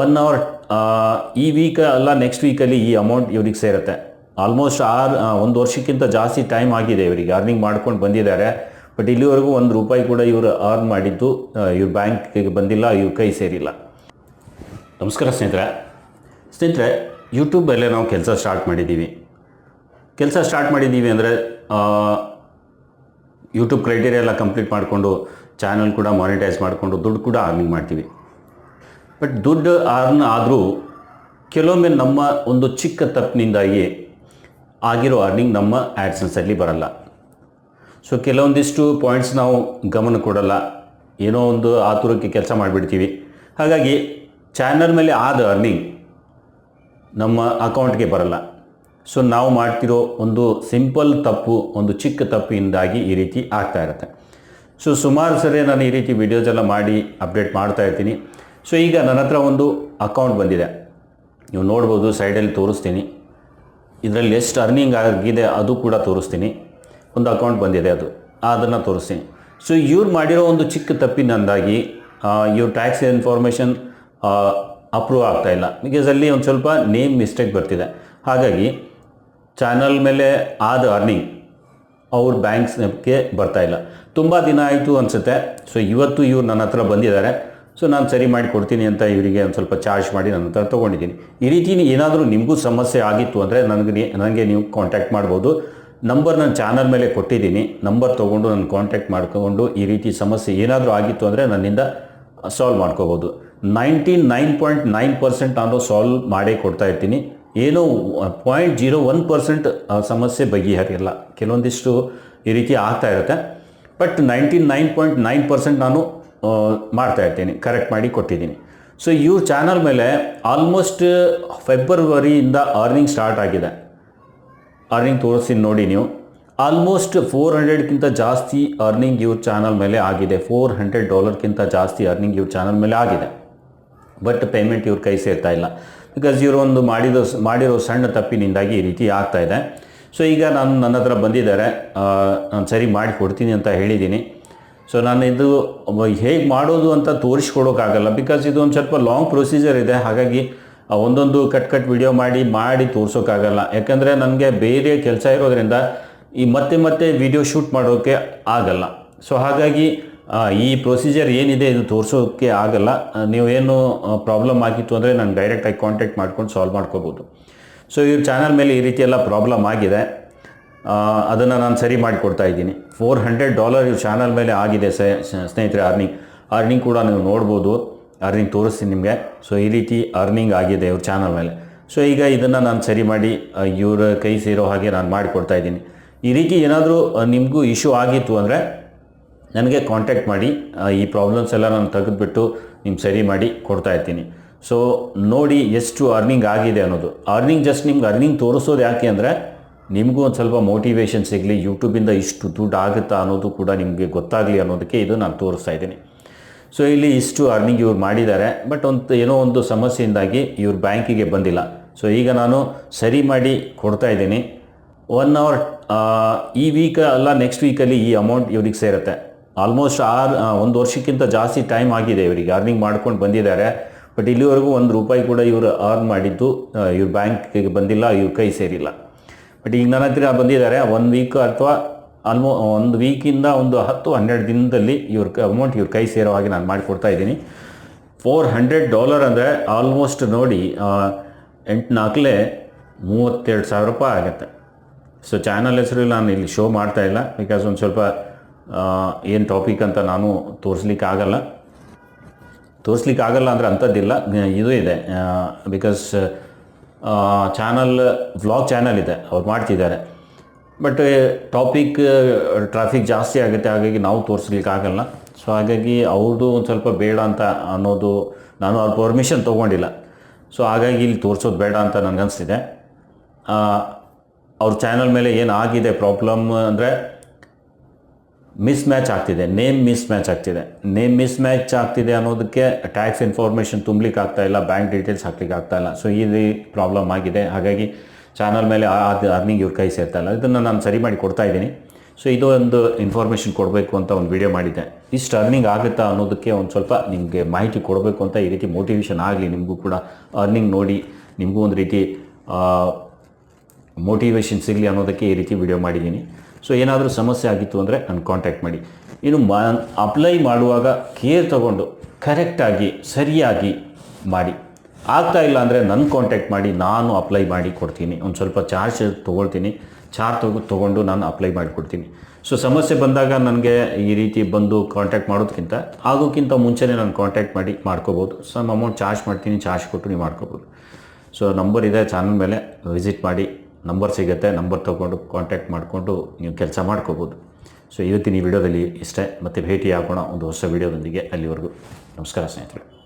One hour ಈ week ಅಲ್ಲ next ವೀಕಲ್ಲಿ ಈ ಅಮೌಂಟ್ ಇವ್ರಿಗೆ ಸೇರುತ್ತೆ. ಆಲ್ಮೋಸ್ಟ್ ಆರು ಒಂದು ವರ್ಷಕ್ಕಿಂತ ಜಾಸ್ತಿ ಟೈಮ್ ಆಗಿದೆ ಇವರಿಗೆ. ಅರ್ನಿಂಗ್ ಮಾಡ್ಕೊಂಡು ಬಂದಿದ್ದಾರೆ. ಬಟ್ ಇಲ್ಲಿವರೆಗೂ ಒಂದು ರೂಪಾಯಿ ಕೂಡ ಇವರು ಅರ್ನ್ ಮಾಡಿದ್ದು ಇವ್ರ ಬ್ಯಾಂಕಿಗೆ ಬಂದಿಲ್ಲ, ಇವ್ರ ಕೈ ಸೇರಿಲ್ಲ. ನಮಸ್ಕಾರ ಸ್ನೇಹಿತರೆ. ಸ್ನೇಹಿತರೆ ಯೂಟ್ಯೂಬಲ್ಲೇ ನಾವು ಕೆಲಸ ಸ್ಟಾರ್ಟ್ ಮಾಡಿದ್ದೀವಿ. ಕೆಲಸ ಸ್ಟಾರ್ಟ್ ಮಾಡಿದ್ದೀವಿ ಅಂದರೆ ಯೂಟ್ಯೂಬ್ ಕ್ರೈಟೀರಿಯಾ ಎಲ್ಲ ಕಂಪ್ಲೀಟ್ ಮಾಡಿಕೊಂಡು ಚಾನಲ್ ಕೂಡ ಮಾನಿಟೈಸ್ ಮಾಡಿಕೊಂಡು, ದುಡ್ಡು ಕೂಡ ಅರ್ನಿಂಗ್ ಮಾಡ್ತೀವಿ. ಬಟ್ ದುಡ್ಡು ಅರ್ನ್ ಆದರೂ ಕೆಲವೊಮ್ಮೆ ನಮ್ಮ ಒಂದು ಚಿಕ್ಕ ತಪ್ಪಿನಿಂದಾಗಿ ಆಗಿರೋ ಅರ್ನಿಂಗ್ ನಮ್ಮ ಆ್ಯಡ್ಸನ್ಸಲ್ಲಿ ಬರಲ್ಲ. ಸೊ ಕೆಲವೊಂದಿಷ್ಟು ಪಾಯಿಂಟ್ಸ್ ನಾವು ಗಮನ ಕೊಡಲ್ಲ. ಏನೋ ಒಂದು ಆತುರಕ್ಕೆ ಕೆಲಸ ಮಾಡಿಬಿಡ್ತೀವಿ. ಹಾಗಾಗಿ ಚಾನಲ್ ಮೇಲೆ ಆದ ಅರ್ನಿಂಗ್ ನಮ್ಮ ಅಕೌಂಟ್ಗೆ ಬರಲ್ಲ. ಸೊ ನಾವು ಮಾಡ್ತಿರೋ ಒಂದು ಸಿಂಪಲ್ ತಪ್ಪು, ಒಂದು ಚಿಕ್ಕ ತಪ್ಪಿನಿಂದಾಗಿ ಈ ರೀತಿ ಆಗ್ತಾ ಇರುತ್ತೆ. ಸೊ ಸುಮಾರು ಸರಿ ನಾನು ಈ ರೀತಿ ವಿಡಿಯೋಸ್ ಎಲ್ಲ ಮಾಡಿ ಅಪ್ಡೇಟ್ ಮಾಡ್ತಾ ಇರ್ತೀನಿ. ಸೊ ಈಗ ನನ್ನ ಹತ್ರ ಒಂದು ಅಕೌಂಟ್ ಬಂದಿದೆ. ನೀವು ನೋಡ್ಬೋದು ಸೈಡಲ್ಲಿ ತೋರಿಸ್ತೀನಿ. ಇದರಲ್ಲಿ ಎಷ್ಟು ಅರ್ನಿಂಗ್ ಆಗಿದೆ ಅದು ಕೂಡ ತೋರಿಸ್ತೀನಿ. ಒಂದು ಅಕೌಂಟ್ ಬಂದಿದೆ ಅದು. ಅದನ್ನು ತೋರಿಸ್ತೀನಿ. ಸೊ ಇವ್ರು ಮಾಡಿರೋ ಒಂದು ಚಿಕ್ಕ ತಪ್ಪಿನಂದಾಗಿ ಇವ್ರ ಟ್ಯಾಕ್ಸ್ ಇನ್ಫಾರ್ಮೇಷನ್ ಅಪ್ರೂವ್ ಆಗ್ತಾ ಇಲ್ಲ. ಬಿಕಾಸ್ ಅಲ್ಲಿ ಒಂದು ಸ್ವಲ್ಪ ನೇಮ್ ಮಿಸ್ಟೇಕ್ ಬರ್ತಿದೆ. ಹಾಗಾಗಿ ಚಾನಲ್ ಮೇಲೆ ಆದ ಅರ್ನಿಂಗ್ ಅವ್ರ ಬ್ಯಾಂಕ್ಸ್ಗೆ ಬರ್ತಾ ಇಲ್ಲ. ತುಂಬ ದಿನ ಆಯಿತು ಅನಿಸುತ್ತೆ. ಸೊ ಇವತ್ತು ಇವ್ರು ನನ್ನ ಹತ್ರ ಬಂದಿದ್ದಾರೆ. ಸೊ ನಾನು ಸರಿ ಮಾಡಿ ಕೊಡ್ತೀನಿ ಅಂತ ಇವರಿಗೆ ಒಂದು ಸ್ವಲ್ಪ ಚಾರ್ಜ್ ಮಾಡಿ ನನ್ನ ಹತ್ರ ತೊಗೊಂಡಿದ್ದೀನಿ. ಈ ರೀತಿ ಏನಾದರೂ ನಿಮಗೂ ಸಮಸ್ಯೆ ಆಗಿತ್ತು ಅಂದರೆ ನನಗೆ ನನಗೆ ನೀವು ಕಾಂಟ್ಯಾಕ್ಟ್ ಮಾಡ್ಬೋದು. ನಂಬರ್ ನನ್ನ ಚಾನಲ್ ಮೇಲೆ ಕೊಟ್ಟಿದ್ದೀನಿ. ನಂಬರ್ ತೊಗೊಂಡು ನಾನು ಕಾಂಟ್ಯಾಕ್ಟ್ ಮಾಡ್ಕೊಂಡು ಈ ರೀತಿ ಸಮಸ್ಯೆ ಏನಾದರೂ ಆಗಿತ್ತು ಅಂದರೆ ನನ್ನಿಂದ ಸಾಲ್ವ್ ಮಾಡ್ಕೋಬೋದು. Ninety nine point nine percent ನಾನು ಸಾಲ್ವ್ ಮಾಡೇ ಕೊಡ್ತಾ ಇರ್ತೀನಿ. ಏನೋ ಪಾಯಿಂಟ್ ಜೀರೋ ಒನ್ ಪರ್ಸೆಂಟ್ ಸಮಸ್ಯೆ ಬಗೆಹರಿಯಲ್ಲ. ಕೆಲವೊಂದಿಷ್ಟು ಈ ರೀತಿ ಆಗ್ತಾ ಇರುತ್ತೆ. But ninety nine point nine percent ನಾನು ಮಾಡ್ತಾ ಇರ್ತೀನಿ ಕರೆಕ್ಟ್ ಮಾಡಿ ಕೊಟ್ಟಿದ್ದೀನಿ. ಸೊ ಇವ್ರ ಚಾನಲ್ ಮೇಲೆ ಆಲ್ಮೋಸ್ಟ್ ಫೆಬ್ರವರಿಯಿಂದ ಅರ್ನಿಂಗ್ ಸ್ಟಾರ್ಟ್ ಆಗಿದೆ. ಅರ್ನಿಂಗ್ ತೋರಿಸಿ ನೋಡಿ ನೀವು. ಆಲ್ಮೋಸ್ಟ್ ಫೋರ್ ಹಂಡ್ರೆಡ್ಗಿಂತ ಜಾಸ್ತಿ ಅರ್ನಿಂಗ್ ಇವ್ರ ಚಾನಲ್ ಮೇಲೆ ಆಗಿದೆ. ಫೋರ್ ಹಂಡ್ರೆಡ್ ಡಾಲರ್ಗಿಂತ ಜಾಸ್ತಿ ಅರ್ನಿಂಗ್ ಇವ್ರ ಚಾನಲ್ ಮೇಲೆ ಆಗಿದೆ. ಬಟ್ ಪೇಮೆಂಟ್ ಇವ್ರ ಕೈ ಸೇರ್ತಾ ಇಲ್ಲ. ಬಿಕಾಸ್ ಇವರು ಒಂದು ಮಾಡಿರೋ ಮಾಡಿರೋ ಸಣ್ಣ ತಪ್ಪಿನಿಂದಾಗಿ ಈ ರೀತಿ ಆಗ್ತಾ ಇದೆ. ಸೊ ಈಗ ನಾನು ನನ್ನ ಹತ್ರ ಬಂದಿದ್ದಾರೆ ನಾನು ಸರಿ ಮಾಡಿ ಕೊಡ್ತೀನಿ ಅಂತ ಹೇಳಿದ್ದೀನಿ. ಸೊ ನಾನು ಇದು ಹೇಗೆ ಮಾಡೋದು ಅಂತ ತೋರಿಸ್ಕೊಡೋಕ್ಕಾಗಲ್ಲ. ಬಿಕಾಸ್ ಇದು ಒಂದು ಸ್ವಲ್ಪ ಲಾಂಗ್ ಪ್ರೊಸೀಜರ್ ಇದೆ. ಹಾಗಾಗಿ ಒಂದೊಂದು ಕಟ್ ಕಟ್ ವಿಡಿಯೋ ಮಾಡಿ ಮಾಡಿ ತೋರಿಸೋಕ್ಕಾಗಲ್ಲ. ಯಾಕಂದರೆ ನನಗೆ ಬೇರೆ ಕೆಲಸ ಇರೋದ್ರಿಂದ ಈ ಮತ್ತೆ ಮತ್ತೆ ವಿಡಿಯೋ ಶೂಟ್ ಮಾಡೋಕ್ಕೆ ಆಗಲ್ಲ. ಸೊ ಹಾಗಾಗಿ ಈ ಪ್ರೊಸೀಜರ್ ಏನಿದೆ ಇದು ತೋರಿಸೋಕ್ಕೆ ಆಗಲ್ಲ. ನೀವು ನೀವೇನು ಪ್ರಾಬ್ಲಮ್ ಆಗಿತ್ತು ಅಂದರೆ ನಾನು ಡೈರೆಕ್ಟಾಗಿ ಕಾಂಟ್ಯಾಕ್ಟ್ ಮಾಡ್ಕೊಂಡು ಸಾಲ್ವ್ ಮಾಡ್ಕೋಬೋದು. ಸೊ ಇವ್ರ ಚಾನಲ್ ಮೇಲೆ ಈ ರೀತಿ ಎಲ್ಲ ಪ್ರಾಬ್ಲಮ್ ಆಗಿದೆ. ಅದನ್ನು ನಾನು ಸರಿ ಮಾಡಿಕೊಡ್ತಾ ಇದ್ದೀನಿ. ಫೋರ್ ಹಂಡ್ರೆಡ್ ಡಾಲರ್ ಇವ್ರ ಚಾನಲ್ ಮೇಲೆ ಆಗಿದೆ ಸ್ನೇಹಿತರೆ ಅರ್ನಿಂಗ್ ಅರ್ನಿಂಗ್ ಕೂಡ ನೀವು ನೋಡ್ಬೋದು. ಅರ್ನಿಂಗ್ ತೋರಿಸ್ತೀನಿ ನಿಮಗೆ. ಸೊ ಈ ರೀತಿ ಅರ್ನಿಂಗ್ ಆಗಿದೆ ಇವ್ರ ಚಾನಲ್ ಮೇಲೆ. ಸೊ ಈಗ ಇದನ್ನು ನಾನು ಸರಿ ಮಾಡಿ ಇವರ ಕೈ ಸೇರೋ ಹಾಗೆ ನಾನು ಮಾಡಿಕೊಡ್ತಾ ಇದ್ದೀನಿ. ಈ ರೀತಿ ಏನಾದರೂ ನಿಮಗೂ ಇಶ್ಯೂ ಆಗಿತ್ತು ಅಂದರೆ ನನಗೆ ಕಾಂಟ್ಯಾಕ್ಟ್ ಮಾಡಿ ಈ ಪ್ರಾಬ್ಲಮ್ಸ್ ಎಲ್ಲ ನಾನು ತೆಗೆದುಬಿಟ್ಟು ನಿಮ್ಗೆ ಸರಿ ಮಾಡಿ ಕೊಡ್ತಾ ಇರ್ತೀನಿ. ಸೊ ನೋಡಿ ಎಷ್ಟು ಅರ್ನಿಂಗ್ ಆಗಿದೆ ಅನ್ನೋದು. ಅರ್ನಿಂಗ್ ಜಸ್ಟ್ ನಿಮ್ಗೆ ಅರ್ನಿಂಗ್ ತೋರಿಸೋದು ಯಾಕೆ ಅಂದರೆ ನಿಮಗೂ ಒಂದು ಸ್ವಲ್ಪ ಮೋಟಿವೇಶನ್ ಸಿಗಲಿ ಯೂಟ್ಯೂಬಿಂದ ಇಷ್ಟು ದುಡ್ಡು ಆಗುತ್ತಾ ಅನ್ನೋದು ಕೂಡ ನಿಮಗೆ ಗೊತ್ತಾಗಲಿ ಅನ್ನೋದಕ್ಕೆ ಇದು ನಾನು ತೋರಿಸ್ತಾ ಇದ್ದೀನಿ. ಸೊ ಇಲ್ಲಿ ಇಷ್ಟು ಅರ್ನಿಂಗ್ ಇವ್ರು ಮಾಡಿದ್ದಾರೆ ಬಟ್ ಒಂದು ಏನೋ ಒಂದು ಸಮಸ್ಯೆಯಿಂದಾಗಿ ಇವ್ರ ಬ್ಯಾಂಕಿಗೆ ಬಂದಿಲ್ಲ. ಸೊ ಈಗ ನಾನು ಸರಿ ಮಾಡಿ ಕೊಡ್ತಾ ಇದ್ದೀನಿ. ಒನ್ ಅವರ್ ಈ ವೀಕ್ ಅಲ್ಲ ನೆಕ್ಸ್ಟ್ ವೀಕಲ್ಲಿ ಈ ಅಮೌಂಟ್ ಇವ್ರಿಗೆ ಸೇರುತ್ತೆ. ಆಲ್ಮೋಸ್ಟ್ ಆರು ಒಂದು ವರ್ಷಕ್ಕಿಂತ ಜಾಸ್ತಿ ಟೈಮ್ ಆಗಿದೆ ಇವರಿಗೆ. ಅರ್ನಿಂಗ್ ಮಾಡ್ಕೊಂಡು ಬಂದಿದ್ದಾರೆ ಬಟ್ ಇಲ್ಲಿವರೆಗೂ ಒಂದು ರೂಪಾಯಿ ಕೂಡ ಇವರು ಅರ್ನ್ ಮಾಡಿದ್ದು ಇವ್ರ ಬ್ಯಾಂಕಿಗೆ ಬಂದಿಲ್ಲ, ಇವ್ರ ಕೈ ಸೇರಿಲ್ಲ. ಬಟ್ ಈಗ ನನ್ನ ಹತ್ರ ಬಂದಿದ್ದಾರೆ, ಒಂದು ವೀಕ್ ಅಥವಾ ಆಲ್ಮೋ ಒಂದು ವೀಕಿಂದ ಒಂದು ಹತ್ತು, ಹನ್ನೆರಡು ದಿನದಲ್ಲಿ ಇವ್ರ ಅಮೌಂಟ್ ಇವ್ರ ಕೈ ಸೇರೋ ಹಾಗೆ ನಾನು ಮಾಡಿಕೊಡ್ತಾ ಇದ್ದೀನಿ. ಫೋರ್ ಹಂಡ್ರೆಡ್ ಡಾಲರ್ ಅಂದರೆ ಆಲ್ಮೋಸ್ಟ್ ನೋಡಿ ಎಂಟು ನಾಲ್ಕಲೇ ಮೂವತ್ತೆರಡು ಸಾವಿರ ರೂಪಾಯಿ ಆಗುತ್ತೆ. ಸೊ ಚಾನಲ್ ಹೆಸರು ನಾನು ಇಲ್ಲಿ ಶೋ ಮಾಡ್ತಾ ಇಲ್ಲ ಬಿಕಾಸ್ ಒಂದು ಸ್ವಲ್ಪ ಏನು ಟಾಪಿಕ್ ಅಂತ ನಾನು ತೋರಿಸ್ಲಿಕ್ಕೆ ಆಗಲ್ಲ. ತೋರಿಸ್ಲಿಕ್ಕೆ ಆಗಲ್ಲ ಅಂದರೆ ಅಂಥದ್ದಿಲ್ಲ, ಇದು ಇದೆ ಬಿಕಾಸ್ ಚಾನಲ್ ವ್ಲಾಗ್ ಚಾನಲ್ ಇದೆ. ಅವ್ರು ಮಾಡ್ತಿದ್ದಾರೆ. ಬಟ್ ಟಾಪಿಕ್ ಟ್ರಾಫಿಕ್ ಜಾಸ್ತಿ ಆಗುತ್ತೆ. ಹಾಗಾಗಿ ನಾವು ತೋರಿಸ್ಲಿಕ್ಕೆ ಆಗಲ್ಲ ಸೊ ಹಾಗಾಗಿ ಅವ್ರದ್ದು ಒಂದು ಸ್ವಲ್ಪ ಬೇಡ ಅಂತ ಅನ್ನೋದು ನಾನು ಅವ್ರ ಪರ್ಮಿಷನ್ ತೊಗೊಂಡಿಲ್ಲ. ಸೊ ಹಾಗಾಗಿ ಇಲ್ಲಿ ತೋರಿಸೋದು ಬೇಡ ಅಂತ ನನಗನ್ನಿಸ್ತಿದೆ ಅವ್ರ ಚಾನಲ್ ಮೇಲೆ ಏನು ಆಗಿದೆ ಪ್ರಾಬ್ಲಮ್ ಅಂದರೆ ಮಿಸ್ ಮ್ಯಾಚ್ ಆಗ್ತಿದೆ ನೇಮ್ ಮಿಸ್ ಮ್ಯಾಚ್ ಆಗ್ತಿದೆ. ನೇಮ್ ಮಿಸ್ ಮ್ಯಾಚ್ ಆಗ್ತಿದೆ ಅನ್ನೋದಕ್ಕೆ ಟ್ಯಾಕ್ಸ್ ಇನ್ಫಾರ್ಮೇಷನ್ ತುಂಬಲಿಕ್ಕೆ ಆಗ್ತಾ ಇಲ್ಲ ಬ್ಯಾಂಕ್ ಡೀಟೇಲ್ಸ್ ಹಾಕ್ಲಿಕ್ಕೆ ಆಗ್ತಾ ಇಲ್ಲ. ಸೊ ಇದು ಪ್ರಾಬ್ಲಮ್ ಆಗಿದೆ. ಹಾಗಾಗಿ ಚಾನಲ್ ಮೇಲೆ ಅರ್ನಿಂಗ್ ಇವ್ರ ಕೈ ಸೇರ್ತಾ ಇಲ್ಲ. ಇದನ್ನು ನಾನು ಸರಿ ಮಾಡಿ ಕೊಡ್ತಾ ಇದ್ದೀನಿ. ಸೊ ಇದು ಒಂದು ಇನ್ಫಾರ್ಮೇಷನ್ ಕೊಡಬೇಕು ಅಂತ ಒಂದು ವಿಡಿಯೋ ಮಾಡಿದ್ದೆ. ಇಷ್ಟು ಅರ್ನಿಂಗ್ ಆಗುತ್ತಾ ಅನ್ನೋದಕ್ಕೆ ಒಂದು ಸ್ವಲ್ಪ ನಿಮಗೆ ಮಾಹಿತಿ ಕೊಡಬೇಕು ಅಂತ ಈ ರೀತಿ ಮೋಟಿವೇಶನ್ ಆಗಲಿ ನಿಮಗೂ ಕೂಡ. ಅರ್ನಿಂಗ್ ನೋಡಿ ನಿಮಗೂ ಒಂದು ರೀತಿ ಮೋಟಿವೇಶನ್ ಸಿಗಲಿ ಅನ್ನೋದಕ್ಕೆ ಈ ರೀತಿ ವಿಡಿಯೋ ಮಾಡಿದ್ದೀನಿ. ಸೊ ಏನಾದರೂ ಸಮಸ್ಯೆ ಆಗಿತ್ತು ಅಂದರೆ ನಾನು ಕಾಂಟ್ಯಾಕ್ಟ್ ಮಾಡಿ. ಇನ್ನು ಮಾ ಅಪ್ಲೈ ಮಾಡುವಾಗ ಕೇರ್ ತಗೊಂಡು ಕರೆಕ್ಟಾಗಿ ಸರಿಯಾಗಿ ಮಾಡಿ. ಆಗ್ತಾ ಇಲ್ಲ ಅಂದರೆ ನನ್ನ ಕಾಂಟ್ಯಾಕ್ಟ್ ಮಾಡಿ, ನಾನು ಅಪ್ಲೈ ಮಾಡಿ ಕೊಡ್ತೀನಿ. ಒಂದು ಸ್ವಲ್ಪ ಚಾರ್ಜ್ ತೊಗೊಳ್ತೀನಿ. ಚಾರ್ಜ್ ತಗೋ, ತೊಗೊಂಡು ನಾನು ಅಪ್ಲೈ ಮಾಡಿಕೊಡ್ತೀನಿ ಸೊ ಸಮಸ್ಯೆ ಬಂದಾಗ ನನಗೆ ಈ ರೀತಿ ಬಂದು ಕಾಂಟ್ಯಾಕ್ಟ್ ಮಾಡೋದಕ್ಕಿಂತ ಆಗೋಕ್ಕಿಂತ ಮುಂಚೆನೇ ನಾನು ಕಾಂಟ್ಯಾಕ್ಟ್ ಮಾಡಿ ಮಾಡ್ಕೋಬೋದು. ಸಮ್ ಅಮೌಂಟ್ ಚಾರ್ಜ್ ಮಾಡ್ತೀನಿ ಚಾರ್ಜ್ ಕೊಟ್ಟು ನೀವು ಮಾಡ್ಕೋಬೋದು. ಸೊ ನಂಬರ್ ಇದೆ ಚಾನಲ್ ಮೇಲೆ ವಿಸಿಟ್ ಮಾಡಿ. ನಂಬರ್ ಸಿಗುತ್ತೆ, ನಂಬರ್ ತೊಗೊಂಡು ಕಾಂಟ್ಯಾಕ್ಟ್ ಮಾಡಿಕೊಂಡು ನೀವು ಕೆಲಸ ಮಾಡ್ಕೋಬೋದು. ಸೊ ಇವತ್ತಿನ ಈ ವಿಡಿಯೋದಲ್ಲಿ ಇಷ್ಟೇ. ಮತ್ತೆ ಭೇಟಿ ಆಗೋಣ ಒಂದು ಹೊಸ ವಿಡಿಯೋದೊಂದಿಗೆ ಅಲ್ಲಿವರೆಗೂ. ನಮಸ್ಕಾರ ಸ್ನೇಹಿತರೆ.